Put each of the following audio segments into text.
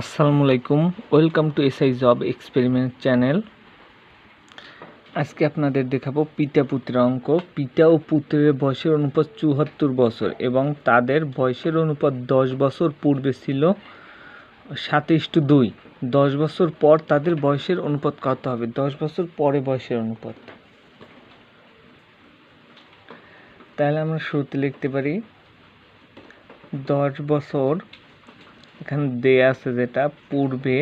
আসসালামু আলাইকুম। Welcome to SI job experiment channel আজকে আপনাদের দেখাবো পিতা পুত্রের অঙ্ক। পিতা ও পুত্রের বয়সের অনুপাত চুহাত্তর বছর এবং তাদের বয়সের অনুপাত দশ বছর পূর্বে ছিল সাতাইশ টু দুই। দশ বছর পর তাদের বয়সের অনুপাত কত হবে? দশ বছর পরে বয়সের অনুপাত। তাহলে আমরা শুরুতে লিখতে পারি, দশ বছর এখানে দেয়া আছে যেটা পূর্বে,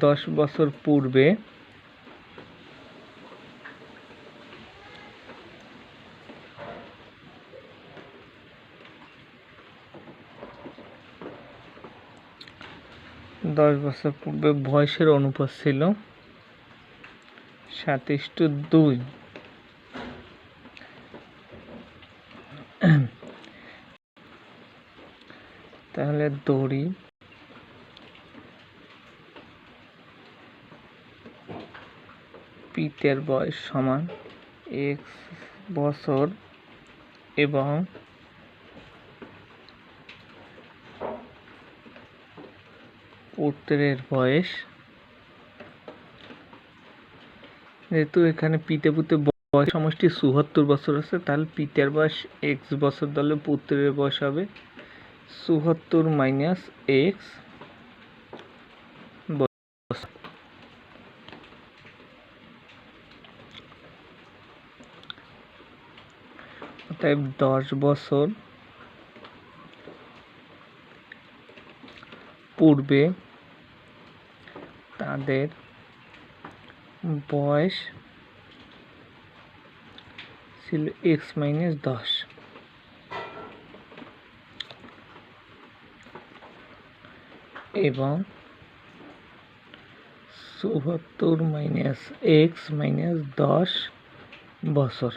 দশ বছর পূর্বে, দশ বছর পূর্বে বয়সের অনুপাত ছিল সাতাইশ টু দুই তাহলে দড়ি। পিতের বয়স সমান এক্স বছর এবং পুত্রের বয়স যেহেতু এখানে পিতে পুতে বয়স সমষ্টি চুয়াত্তর বছর আছে, তাহলে পিতের বয়স এক্স বছর ধরলে পুত্রের বয়স হবে চুয়াত্তর মাইনাস এক্স অতএব দশ বছর পূর্বে তাদের বয়স ছিল এক্স মাইনাস দশ। এবং চুয়াত্তর মাইনাস এক্স মাইনাস দশ বছর।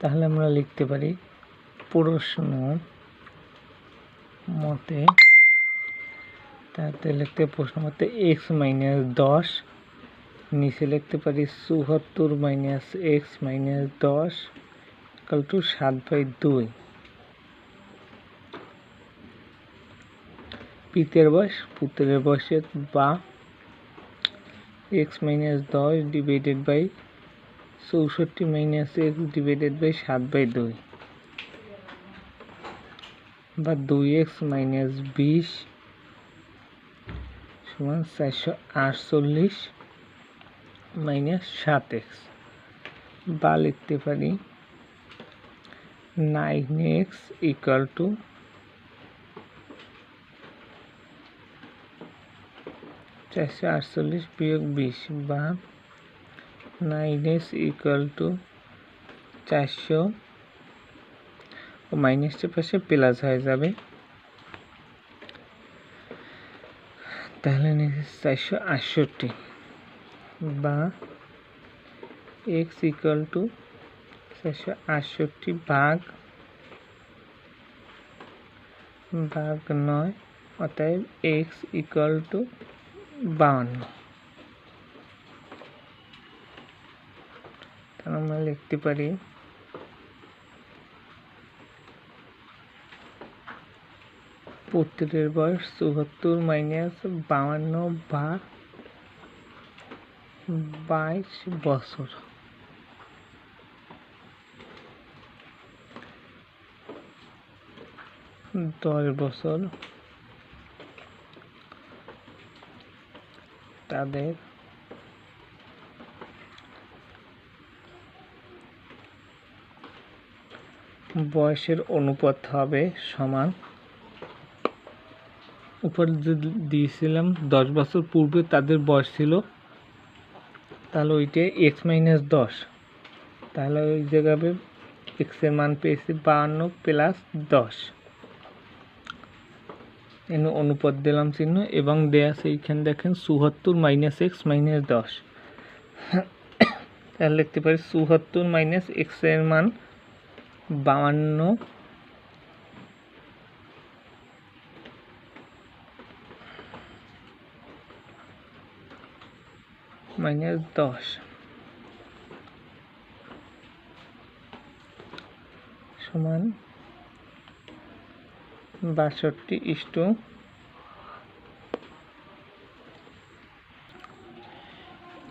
তাহলে আমরা লিখতে পারি প্রশ্ন মতে, তাতে লিখতে প্রশ্ন মতে এক্স মাইনাস দশ, নিচে লিখতে পারি চুয়াত্তর মাইনাস এক্স মাইনাস দশ ইকাল টু সাত বাই দুই। পিতের বয়স পুত্রের বয়সের বা এক্স মাইনাস দশ ডিভাইডেড বাই চৌষট্টি মাইনাস এক্স ডিভাইডেড বাই সাত বাই দুই। বা দুই এক্স মাইনাস বিশ সমান চারশো আটচল্লিশ মাইনাস সাত এক্স বা লিখতে পারি নাইন এক্স ইকুয়াল টু চারশো আটচল্লিশ বিয়োগ বিশ বা নাইন এক্স ইকুয়াল টু চারশো মাইনাসটির পাশে প্লাস হয়ে যাবে। তাহলে চারশো আটষট্টি বা এক্স ইকুয়াল টু চারশো আটষট্টি ভাগ ভাগ নয়, অতএব এক্স ইকুয়াল টু বাউন্ন। তাহলে আমরা লিখতে পারি পুত্রের বয়স চুয়াত্তর মাইনাস বাউন্ন বা বাইশ বছর। দশ বছর। তাদের। বয়সের অনুপাত হবে সমান। উপর দিয়েছিলাম, দশ বছর পূর্বে তাদের বয়স ছিল, তাহলে ওইটা এক্স মাইনাস দশ। তাহলে ওই জায়গায় এক্সের মান পেয়েছি বাহান্ন প্লাস দশ। এনে অনুপাত দিলাম চিহ্ন এবং দেয়া আছে দেখেন চুয়াত্তর মাইনাস এক্স মাইনাস দশ। তাহলে লিখতে পারি চুয়াত্তর মাইনাস এক্সের মান বাহান্ন মাইনাস দশ। সমান বাষট্টি ইস্টু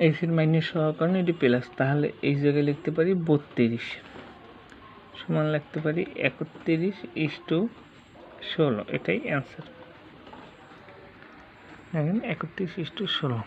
এসির মাইনাস হওয়ার কারণে এটি প্লাস, তাহলে এই জায়গায় লিখতে পারি বত্রিশ। সমান লিখতে পারি একত্রিশ ইস্টু ষোলো, এটাই অ্যান্সার দেখেন, একত্রিশ ইস্টু ষোলো।